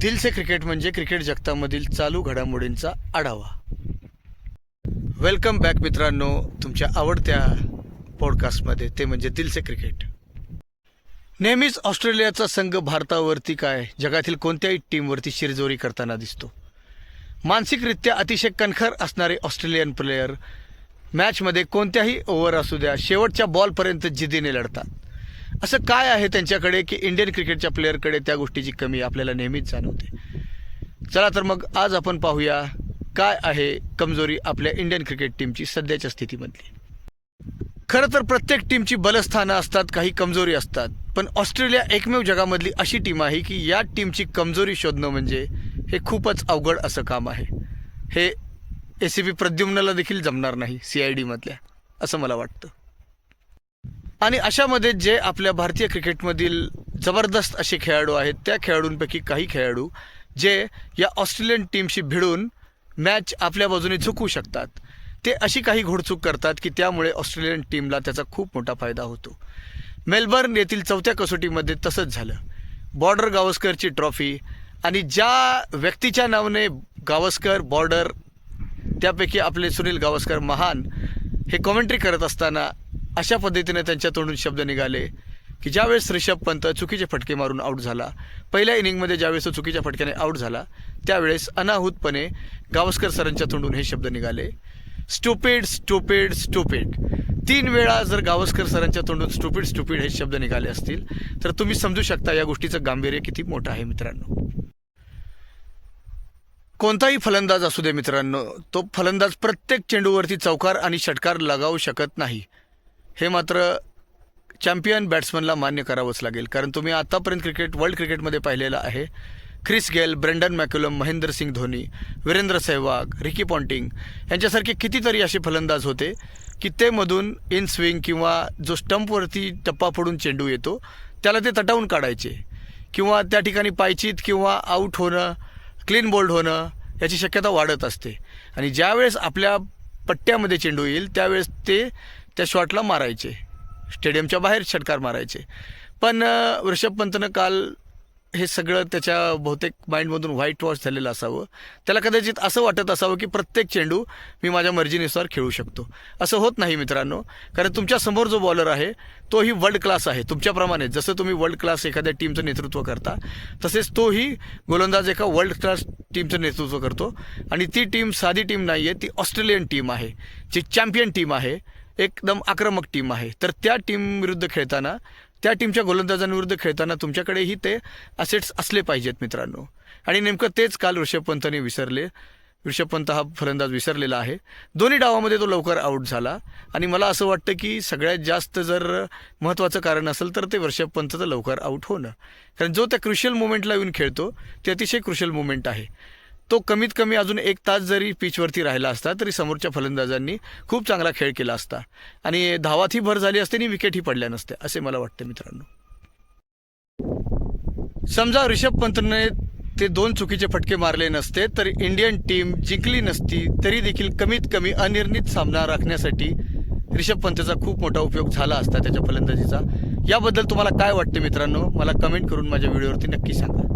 दिलसे cricket म्हणजे cricket जगतामधील चालू घडामोडींचा आढावा. वेलकम बॅक मित्रांनो तुमच्या आवडत्या पॉडकास्टमध्ये ते म्हणजे दिलसे क्रिकेट. नेहमीच ऑस्ट्रेलियाचा संघ भारतावरती काय जगातील कोणत्याही टीमवरती शिरजोरी करताना दिसतो. मानसिकरित्या अतिशय कणखर असणारे ऑस्ट्रेलियन प्लेयर मॅचमध्ये कोणत्याही ओव्हर असू द्या शेवटच्या बॉलपर्यंत जिद्दीने लढतात. असं काय आहे त्यांच्याकडे की इंडियन क्रिकेटच्या प्लेअरकडे त्या गोष्टीची कमी आपल्याला नेहमीच जाणवते? चला तर मग आज आपण पाहूया काय आहे कमजोरी आपल्या इंडियन क्रिकेट टीमची सध्याच्या स्थितीमधली. खरं तर प्रत्येक टीमची बलस्थानं असतात काही कमजोरी असतात पण ऑस्ट्रेलिया एकमेव जगामधली अशी टीम आहे की या टीमची कमजोरी शोधणं म्हणजे हे खूपच अवघड असं काम आहे. हे ए सी बी प्रद्युम्नला देखील जमणार नाही सी आय डीमधल्या असं मला वाटतं. आणि अशामध्ये जे आपल्या भारतीय क्रिकेटमधील जबरदस्त असे खेळाडू आहेत त्या खेळाडूंपैकी काही खेळाडू जे या ऑस्ट्रेलियन टीमशी भिडून मॅच आपल्या बाजूने झुकू शकतात. ते अशी काही घोडचूक करतात की त्यामुळे ऑस्ट्रेलियन टीमला त्याचा खूप मोठा फायदा होतो. मेलबर्न येथील चौथ्या कसोटीमध्ये तसंच झालं. बॉर्डर गावस्करची ट्रॉफी आणि ज्या व्यक्तीच्या नावाने गावस्कर बॉर्डर त्यापैकी आपले सुनील गावस्कर महान हे कॉमेंट्री करत असताना अशा पद्धतीने त्यांच्या तोंडून शब्द निघाले की ज्यावेळेस ऋषभ पंत चुकीचे फटके मारून आऊट झाला पहिल्या इनिंगमध्ये ज्यावेळेस तो चुकीच्या फटक्याने आऊट झाला त्यावेळेस अनाहूतपणे गावस्कर सरांच्या तोंडून हे शब्द निघाले. स्टुपिड स्टुपिड स्टुपिड तीन वेळा जर गावस्कर सरांच्या तोंडून स्टुपिड स्टुपिड हे शब्द निघाले असतील तर तुम्ही समजू शकता या गोष्टीचं गांभीर्य किती मोठं आहे मित्रांनो. कोणताही फलंदाज असू दे मित्रांनो तो फलंदाज प्रत्येक चेंडूवरती चौकार आणि षटकार लगावू शकत नाही. हे मात्र चॅम्पियन बॅट्समनला मान्य करावंच लागेल. कारण तुम्ही आतापर्यंत क्रिकेट वर्ल्ड क्रिकेटमध्ये पाहिलेलं आहे. Chris Gayle Brendon McCullum Mahendra Singh Dhoni Virender Sehwag Ricky Ponting यांच्यासारखे कितीतरी असे फलंदाज होते की ते मधून इन स्विंग किंवा जो स्टंपवरती टप्पा पडून चेंडू येतो त्याला ते तटावून काढायचे. किंवा त्या ठिकाणी पायचीत किंवा आऊट होणं क्लीन बोल्ड होणं याची शक्यता वाढत असते. आणि ज्यावेळेस आपल्या पट्ट्यामध्ये चेंडू येईल त्यावेळेस ते त्या शॉटला मारायचे. स्टेडियमच्या बाहेर षटकार मारायचे. पण अं, ऋषभ पंतनं काल हे सगळं त्याच्या बहुतेक माइंडमधून व्हाईट वॉश झालेलं असावं. त्याला कदाचित असं वाटत असावं की प्रत्येक चेंडू मी माझ्या मर्जीनुसार खेळू शकतो. असं होत नाही मित्रांनो. कारण तुमच्यासमोर जो बॉलर आहे तोही वर्ल्ड क्लास आहे. तुमच्याप्रमाणे जसं तुम्ही वर्ल्ड क्लास एखाद्या टीमचं नेतृत्व करता तसेच तोही गोलंदाज एका वर्ल्ड क्लास टीमचं नेतृत्व करतो. आणि ती टीम साधी टीम नाही आहे ती ऑस्ट्रेलियन टीम आहे जी चॅम्पियन टीम आहे. एकदम आक्रमक टीम आहे. तर त्या टीम विरुद्ध खेळताना त्या टीमच्या गोलंदाजांविरुद्ध खेळताना तुमच्याकडेही ते असेट्स असले पाहिजेत मित्रांनो. आणि नेमकं तेच काल ऋषभ पंतने विसरले. ऋषभ पंत हा फलंदाज विसरलेला आहे. दोन्ही डावामध्ये तो लवकर आऊट झाला. आणि मला असं वाटतं की सगळ्यात जास्त जर महत्त्वाचं कारण असेल तर ते ऋषभ पंतचं लवकर आऊट होणं. कारण जो त्या क्रुशियल मुवमेंटला येऊन खेळतो ते अतिशय क्रुशियल मुवमेंट आहे. तो कमीत कमी अजून एक तास जरी पिचवरती राहिला असता तरी समोरच्या फलंदाजांनी खूप चांगला खेळ केला असता. आणि धावातही भर झाली असते आणि विकेटही पडल्या नसत्या असे मला वाटतं मित्रांनो. समजा ऋषभ पंतने ते दोन चुकीचे फटके मारले नसते तर इंडियन टीम जिंकली नसती तरी देखील कमीत कमी अनिर्णित सामना राखण्यासाठी रिषभ पंतचा खूप मोठा उपयोग झाला असता त्याच्या फलंदाजीचा. याबद्दल तुम्हाला काय वाटते मित्रांनो? मला कमेंट करून माझ्या व्हिडिओवरती नक्की सांगा.